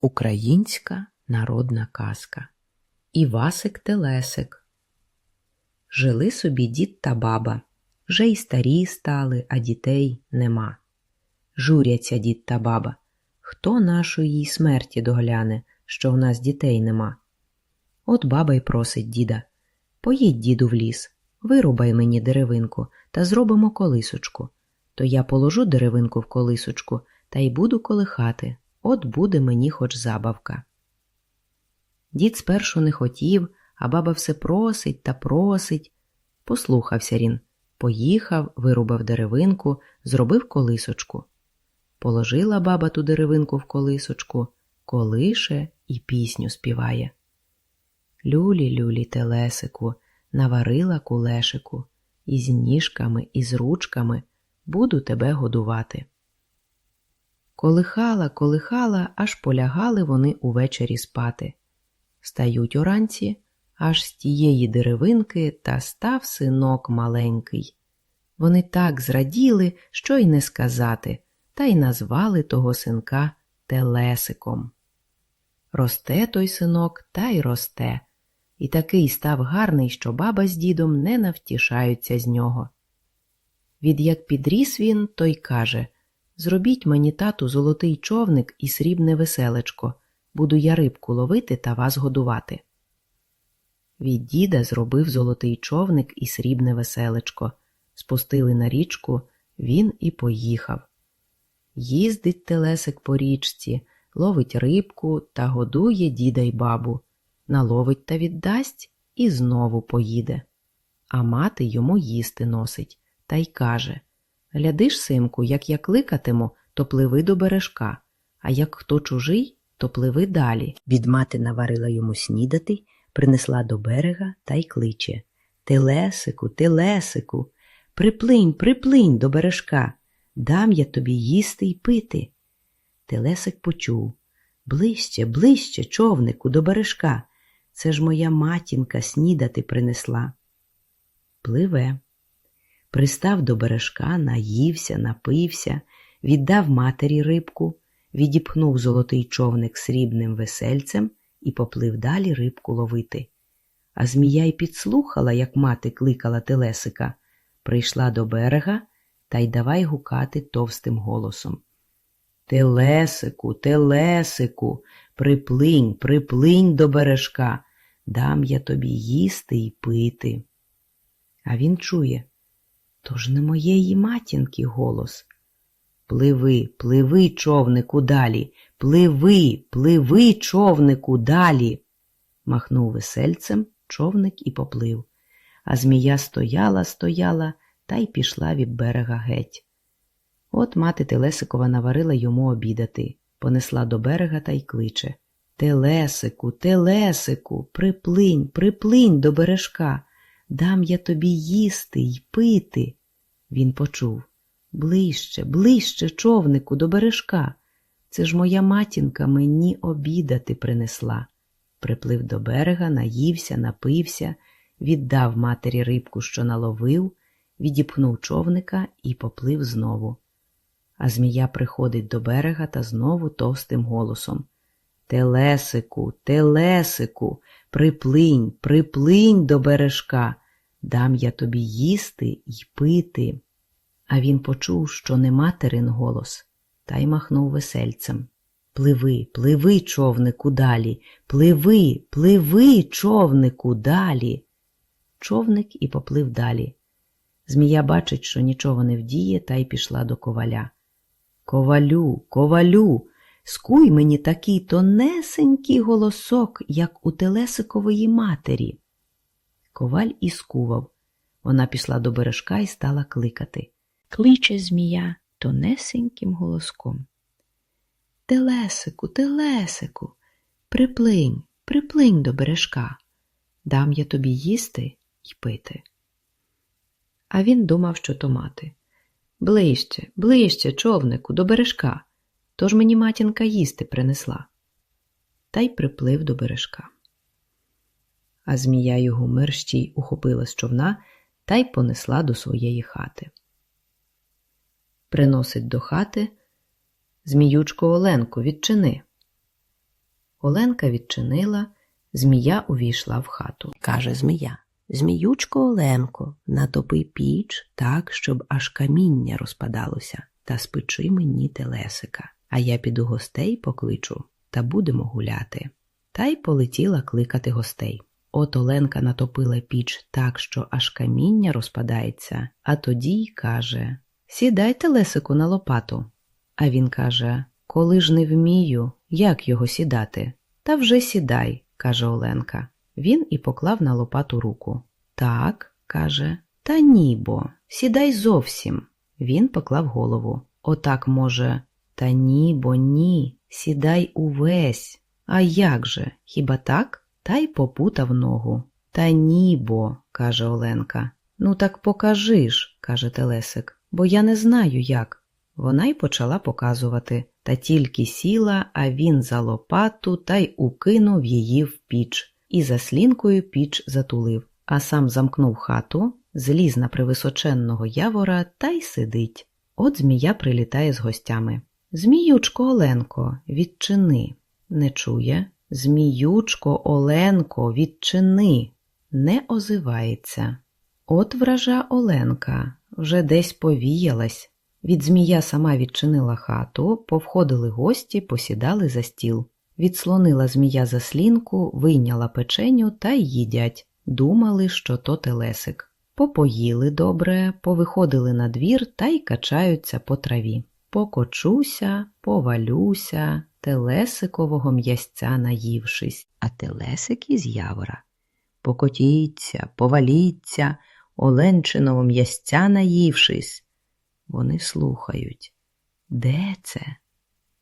Українська народна казка Івасик Телесик Жили собі дід та баба. Вже й старі стали, а дітей нема. Журяться дід та баба. Хто нашої смерті догляне, що в нас дітей нема? От баба й просить діда. Поїдь, діду, в ліс, вирубай мені деревинку та зробимо колисочку. То я положу деревинку в колисочку та й буду колихати. От буде мені хоч забавка. Дід спершу не хотів, а баба все просить та просить. Послухався він. Поїхав, вирубав деревинку, зробив колисочку. Положила баба ту деревинку в колисочку, колише і пісню співає. Люлі, люлі, телесику, наварила кулешику, із ніжками, із ручками буду тебе годувати. Колихала, колихала, аж полягали вони увечері спати. Стають уранці, аж з тієї деревинки та став синок маленький. Вони так зраділи, що й не сказати, та й назвали того синка Телесиком. Росте той синок та й росте, і такий став гарний, що баба з дідом не навтішаються з нього. Від як підріс він, той каже Зробіть мені тату золотий човник і срібне веселечко, буду я рибку ловити та вас годувати. Від діда зробив золотий човник і срібне веселечко. Спустили на річку, він і поїхав. Їздить телесик по річці, ловить рибку та годує діда й бабу, наловить та віддасть і знову поїде. А мати йому їсти носить та й каже Глядиш, симку, як я кликатиму, то пливи до бережка, а як хто чужий, то пливи далі. Від мати наварила йому снідати, принесла до берега та й кличе Телесику, телесику, приплинь, приплинь до бережка, дам я тобі їсти й пити. Телесик почув Ближче, ближче, човнику, до бережка. Це ж моя матінка снідати принесла. Пливе. Пристав до бережка, наївся, напився, віддав матері рибку, відіпхнув золотий човник срібним весельцем і поплив далі рибку ловити. А змія й підслухала, як мати кликала телесика, прийшла до берега та й давай гукати товстим голосом. Телесику, телесику, приплинь, приплинь до бережка, дам я тобі їсти й пити. А він чує. То ж не моєї матінки голос. Пливи, пливи, човнику, далі, пливи, пливи, човнику, далі. махнув весельцем човник і поплив. А змія стояла, стояла та й пішла від берега геть. От мати Телесикова наварила йому обідати, понесла до берега та й кличе Телесику, Телесику, приплинь, приплинь до бережка. Дам я тобі їсти й пити. Він почув ближче, ближче, човнику, до бережка. Це ж моя матінка мені обідати принесла. Приплив до берега, наївся, напився, віддав матері рибку, що наловив, відіпхнув човника і поплив знову. А змія приходить до берега та знову товстим голосом Телесику, телесику, приплинь, приплинь до бережка, дам я тобі їсти й пити. А він почув, що не материн голос, та й махнув весельцем. Пливи, пливи, човнику, далі, пливи, пливи, човнику, далі. Човник і поплив далі. Змія бачить, що нічого не вдіє, та й пішла до коваля. Ковалю, ковалю, скуй мені такий тонесенький голосок, як у Телесикової матері. Коваль і скував. Вона пішла до бережка і стала кликати. Кличе змія тонесеньким голоском. Телесику, телесику, приплинь, приплинь до бережка. Дам я тобі їсти й пити. А він думав, що то мати. Ближче, ближче, човнику, до бережка. Тож мені матінка їсти принесла. Та й приплив до бережка. А змія його мерщій ухопила з човна та й понесла до своєї хати. Приносить до хати Зміючко Оленко, відчини. Оленка відчинила, змія увійшла в хату. каже змія. Зміючко Оленко, натопи піч так, щоб аж каміння розпадалося, та спечи мені телесика. А я піду гостей покличу та будемо гуляти. Та й полетіла кликати гостей. От Оленка натопила піч так, що аж каміння розпадається, а тоді й каже Сідайте Лесику на лопату. А він каже Коли ж не вмію, як його сідати? Та вже сідай, каже Оленка. Він і поклав на лопату руку. Так, каже, та ні бо, сідай зовсім. Він поклав голову. Отак, може, та ні, бо ні, сідай увесь. А як же, хіба так? Та й попутав ногу. Та ні, бо, каже Оленка. Ну так покажи ж, каже Телесик, бо я не знаю як. Вона й почала показувати, та тільки сіла, а він за лопату та й укинув її в піч, і за слінкою піч затулив, а сам замкнув хату, зліз на привисоченного явора та й сидить. От змія прилітає з гостями. Зміючко Оленко, відчини. Не чує. Зміючко Оленко, відчини. Не озивається. От вража Оленка вже десь повіялась. Від змія сама відчинила хату, повходили гості, посідали за стіл. Відслонила змія заслінку, вийняла печеню та й їдять. Думали, що то телесик. Попоїли добре, повиходили на двір та й качаються по траві. Покочуся, повалюся, телесикового м'ясця наївшись, а телесик із явора. Покотіться, поваліться, оленчиного м'ясця наївшись. Вони слухають. Де це?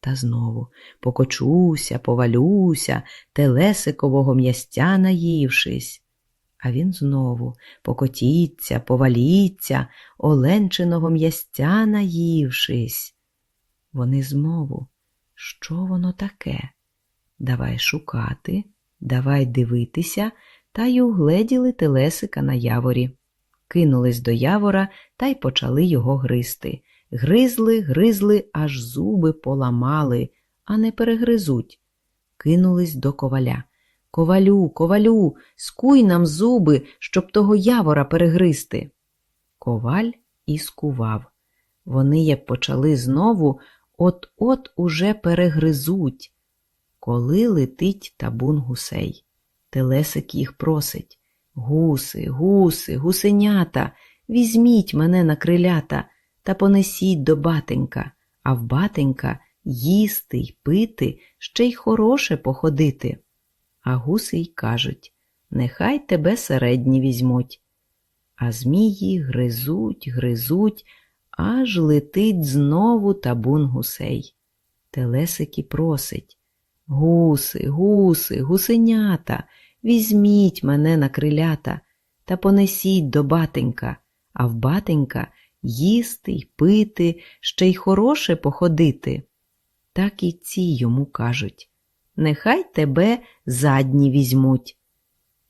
Та знову покочуся, повалюся, телесикового м'ясця наївшись. А він знову покотіться, поваліться, оленчиного м'ясця наївшись. Вони знову, що воно таке? Давай шукати, давай дивитися, та й угледіли телесика на яворі. Кинулись до явора та й почали його гризти. Гризли, гризли, аж зуби поламали, а не перегризуть. Кинулись до коваля. Ковалю, ковалю, скуй нам зуби, щоб того явора перегризти. Коваль і скував. Вони як почали знову, от-от уже перегризуть. Коли летить табун гусей. Телесик їх просить. Гуси, гуси, гусенята, візьміть мене на крилята та понесіть до батенька, а в батенька їсти й пити, ще й хороше походити. А гуси й кажуть нехай тебе середні візьмуть. А змії гризуть, гризуть, аж летить знову табун гусей. Телесики просить Гуси, гуси, гусенята, візьміть мене на крилята та понесіть до батенька, а в батенька їсти й пити, ще й хороше походити. Так і ці йому кажуть нехай тебе задні візьмуть.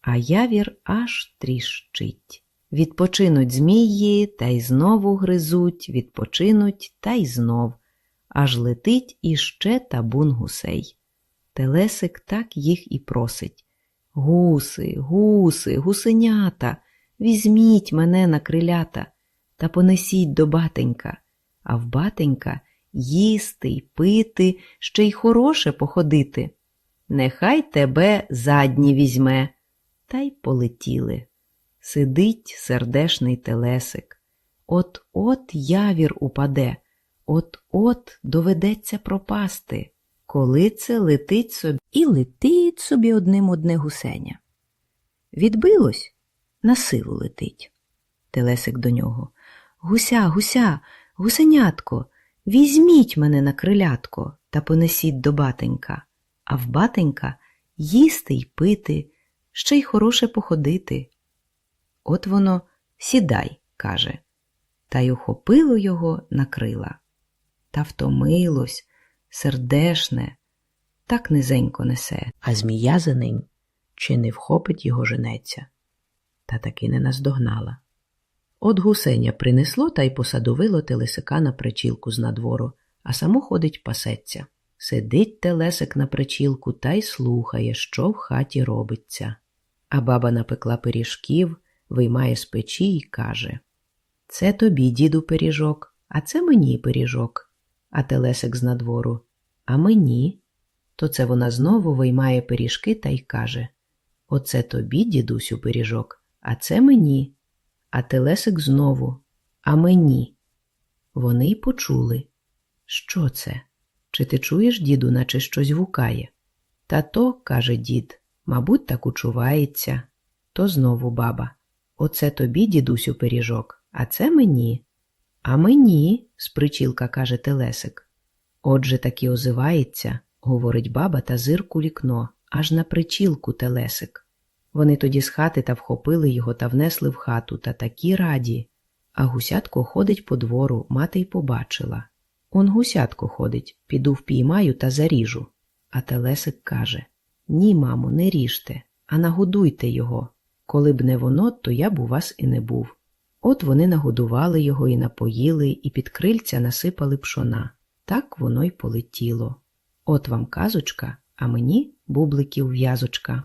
А явір аж тріщить. Відпочинуть змії та й знову гризуть, відпочинуть та й знов, аж летить іще табун гусей. Телесик так їх і просить Гуси, гуси, гусенята, візьміть мене на крилята та понесіть до батенька, а в батенька їсти й пити, ще й хороше походити. Нехай тебе задні візьме. Та й полетіли. Сидить сердешний телесик. От-от явір упаде, от-от доведеться пропасти. Коли це летить собі і летить собі одним одне гусеня. Відбилось, на силу летить. Телесик до нього. Гуся, гуся, гусенятко, візьміть мене на крилятко та понесіть до батенька, а в батенька їсти й пити, ще й хороше походити. От воно сідай, каже, та й ухопило його на крила. Та втомилось, сердешне, так низенько несе, А змія за ним чи не вхопить його женеться, та таки не наздогнала. От гусеня принесло та й посадовило телесика на причілку з надвору, а само ходить пасеться. Сидить телесик на причілку та й слухає, що в хаті робиться. А баба напекла пиріжків, виймає з печі і каже Це тобі, діду, пиріжок, а це мені пиріжок. А телесик з надвору А мені. То це вона знову виймає пиріжки та й каже Оце тобі, дідусю, пиріжок, а це мені. А телесик знову А мені. Вони й почули. Що це? Чи ти чуєш, діду, наче щось гукає? Та то, каже дід, мабуть, так учувається. То знову баба. Оце тобі, дідусю, пиріжок, а це мені. А мені, з причілка каже Телесик. Отже таки озивається, говорить баба та зирку вікно, аж на причілку Телесик. Вони тоді з хати та вхопили його та внесли в хату, та такі раді. А гусятко ходить по двору, мати й побачила. Он гусятко ходить, піду впіймаю та заріжу. А Телесик каже Ні, мамо, не ріжте, а нагодуйте його. Коли б не воно, то я б у вас і не був. От вони нагодували його і напоїли, і під крильця насипали пшона. Так воно й полетіло. От вам казочка, а мені бубликів в'язочка.